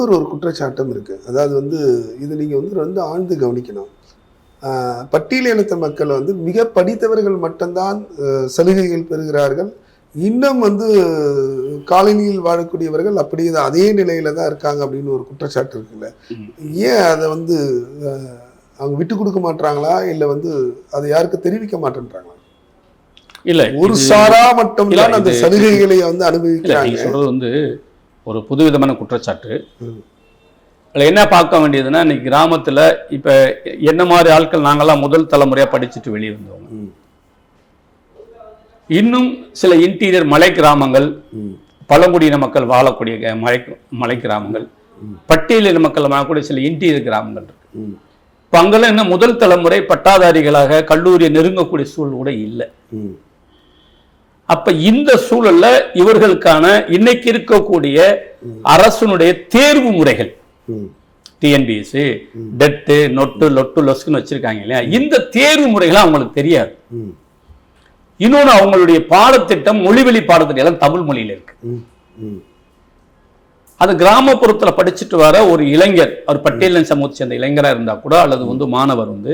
இன்னொரு ஒரு குற்றச்சாட்டும் இருக்கு. அதாவது வந்து இது நீங்க வந்து ரொம்ப ஆழ்ந்து கவனிக்கணும். பட்டியலினத்த மக்கள் வந்து மிக படித்தவர்கள் மட்டும்தான் சலுகைகள் பெறுகிறார்கள். இன்னும் வந்து காலனியில் வாழக்கூடியவர்கள் அப்படியே தான் அதே நிலையில தான் இருக்காங்க அப்படின்னு ஒரு குற்றச்சாட்டு இருக்குல்ல. ஏன் அதை வந்து அவங்க விட்டு கொடுக்க மாட்டாங்களா இல்லை வந்து அதை யாருக்கு தெரிவிக்க மாட்டேன்றாங்களா? இல்ல ஒரு சாரா மட்டும்தான் இல்ல, அந்த சலுகைகளை வந்து அனுபவிக்கிறாங்க. சொல்றது வந்து ஒரு புதுவிதமான குற்றச்சாட்டு. அதுல என்ன பார்க்க வேண்டியதுன்னா இன்னைக்கு கிராமத்துல இப்ப என்ன மாதிரி ஆட்கள் நாங்கெல்லாம் முதல் தலைமுறையா படிச்சுட்டு வெளியே வந்தவங்க ம். இன்னும் சில இன்டீரியர் மலை கிராமங்கள். பழங்குடியின மக்கள் வாழக்கூடிய மலை மலை கிராமங்கள் பட்டியலின மக்கள் வாழக்கூடிய சில இன்டீரியர் கிராமங்கள் இருக்கு. இப்போ அங்கெல்லாம் இன்னும் முதல் தலைமுறை பட்டாதாரிகளாக கல்லூரியை நெருங்கக்கூடிய சூழல் கூட இல்லை. அப்ப இந்த சூழல்ல இவர்களுக்கான இன்னைக்கு இருக்கக்கூடிய அரசனுடைய தேர்வு முறைகள். டிஎன்பிஎஸ்சி டெட்டு நொட்டு லொட்டு லொஸ்க்குன்னு வச்சிருக்காங்க இல்லையா? இந்த தேர்வு முறைகள் அவங்களுக்கு தெரியாது. இன்னொன்று அவங்களுடைய பாடத்திட்டம் மொழிவெளி பாடத்திட்டம் எல்லாம் தமிழ் மொழியில இருக்கு. அது கிராமப்புறத்துல படிச்சுட்டு வர ஒரு இளைஞர் அவர் பட்டியலின் சமூகத்தை சேர்ந்த இளைஞரா இருந்தா கூட அல்லது வந்து மாணவர் வந்து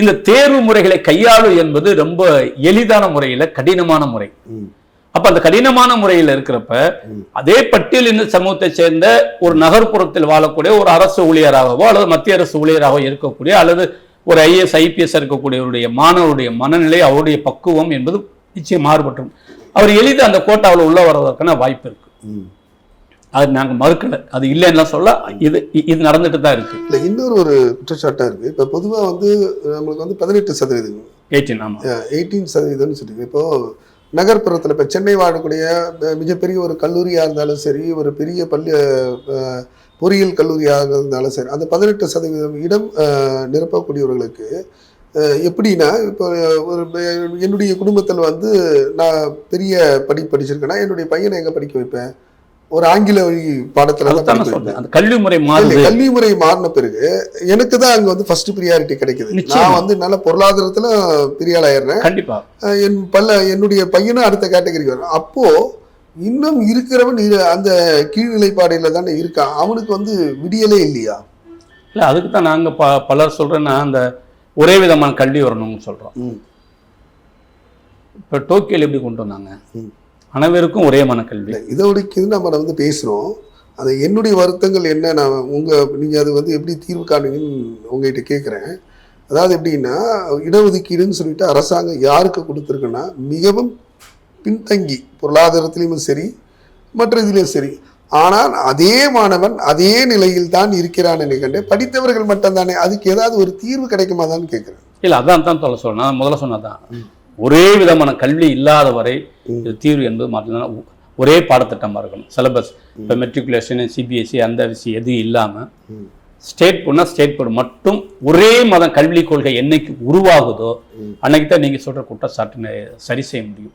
இந்த தேர்வு முறைகளை கையாளு என்பது ரொம்ப எளிதான முறையில கடினமான முறை. அப்ப அந்த கடினமான முறையில் இருக்கிறப்ப அதே பட்டியலின சமூகத்தை சேர்ந்த ஒரு நகர்ப்புறத்தில் வாழக்கூடிய ஒரு அரசு ஊழியராகவோ அல்லது மத்திய அரசு ஊழியராகவோ இருக்கக்கூடிய அல்லது ஒரு ஐஏஎஸ் ஐபிஎஸ் இருக்கக்கூடியவருடைய மாணவருடைய மனநிலை அவருடைய பக்குவம் என்பது நிச்சயம் மாறுபட்டும் அவர் எளிதாக அந்த கோட்டாவில் உள்ள வர்றதற்கான வாய்ப்பு இருக்கு. அது நாங்க மறுக்கல. அது இல்லைன்னா சொல்ல இது இது நடந்துட்டு தான் இருக்கு. இல்ல இன்னொரு ஒரு குற்றச்சாட்டா இருக்கு. இப்ப பொதுவா வந்து நம்மளுக்கு வந்து பதினெட்டு சதவீதம். எயிட்டீன் ஆமா. எயிட்டீன் சதவீதம்னு சொல்லிட்டு இப்போ நகர்ப்புறத்துல இப்ப சென்னை வாழக்கூடிய மிகப்பெரிய ஒரு கல்லூரியா இருந்தாலும் சரி ஒரு பெரிய பள்ளி பொறியியல் கல்லூரியாக இருந்தாலும் சரி அந்த பதினெட்டு சதவீதம் இடம் நிரப்பக்கூடியவர்களுக்கு எப்படின்னா இப்போ ஒரு என்னுடைய குடும்பத்தில் வந்து நான் பெரிய படி படிச்சிருக்கேன்னா என்னுடைய பையனை எங்க படிக்க வைப்பேன்? ஒரு ஆங்கில வழி பாடத்துல அந்த கல்வி முறை மாறுது. கல்வி முறை மாறின பிறகு எனக்கு தான் அங்க வந்து ஃபர்ஸ்ட் ப்ரியாரிட்டி கிடைக்குது. நான் வந்து நல்ல பொருளாதாரத்துல பெரிய ஆள் ஆயிடுறேன் கண்டிப்பா என் பல்ல என்னுடைய பையனும் அடுத்த கேட்டகரிக்கு வரும் அப்போ இன்னும் இருக்கிறவன் இரு- அந்த கீழ்நிலைப்பாடையில தானே இருக்கான். அவனுக்கு வந்து விடியலே இல்லையா? இல்ல அதுக்கு தான் நாங்க ப பலர் சொல்றேன்னா அந்த ஒரே விதமான கல்வி வரணும்னு சொல்றோம். ம். இப்போ டோக்கியோல எப்படி கொண்டு வந்தாங்க. அனைவருக்கும் ஒரே மன கல்வி இல்ல இதோடைக்கு நம்ம வந்து பேசுறோம். அது என்னுடைய வருத்தங்கள் என்ன நான் உங்க நீங்க அது வந்து எப்படி தீர்வு காணுங்கன்னு உங்ககிட்ட கேட்குறேன் அதாவது எப்படின்னா இடஒதுக்கீடுன்னு சொல்லிட்டு அரசாங்கம் யாருக்கு கொடுத்துருக்குன்னா மிகவும் பின்தங்கி பொருளாதாரத்திலையும் சரி மற்ற இதுலேயும் சரி. ஆனால் அதே மாணவன் அதே நிலையில் தான் இருக்கிறான் நினைக்கின்றேன் படித்தவர்கள் மட்டும்தானே அதுக்கு ஏதாவது ஒரு தீர்வு கிடைக்குமா தான் கேட்குறேன் இல்ல அதான் தான் சொல்ல சொல்றேன். நான் முதல்ல சொன்னதான் ஒரே விதமான கல்வி இல்லாத வரை இது தீர்வு என்பது மாற்றலாம் ஒரே பாடத்திட்டமா இருக்கணும். சிலபஸ் இப்போ மெட்ரிகுலேஷன் சிபிஎஸ்சி அந்த விஷயம் எதுவும் இல்லாம ம். ஸ்டேட் போர்டுனா ஸ்டேட் போர்டு மட்டும் ஒரே மத கல்விக் கொள்கை என்னைக்கு உருவாகுதோ அன்னைக்கு தான் நீங்க சொல்ற குற்றச்சாட்டு சரி செய்ய முடியும்.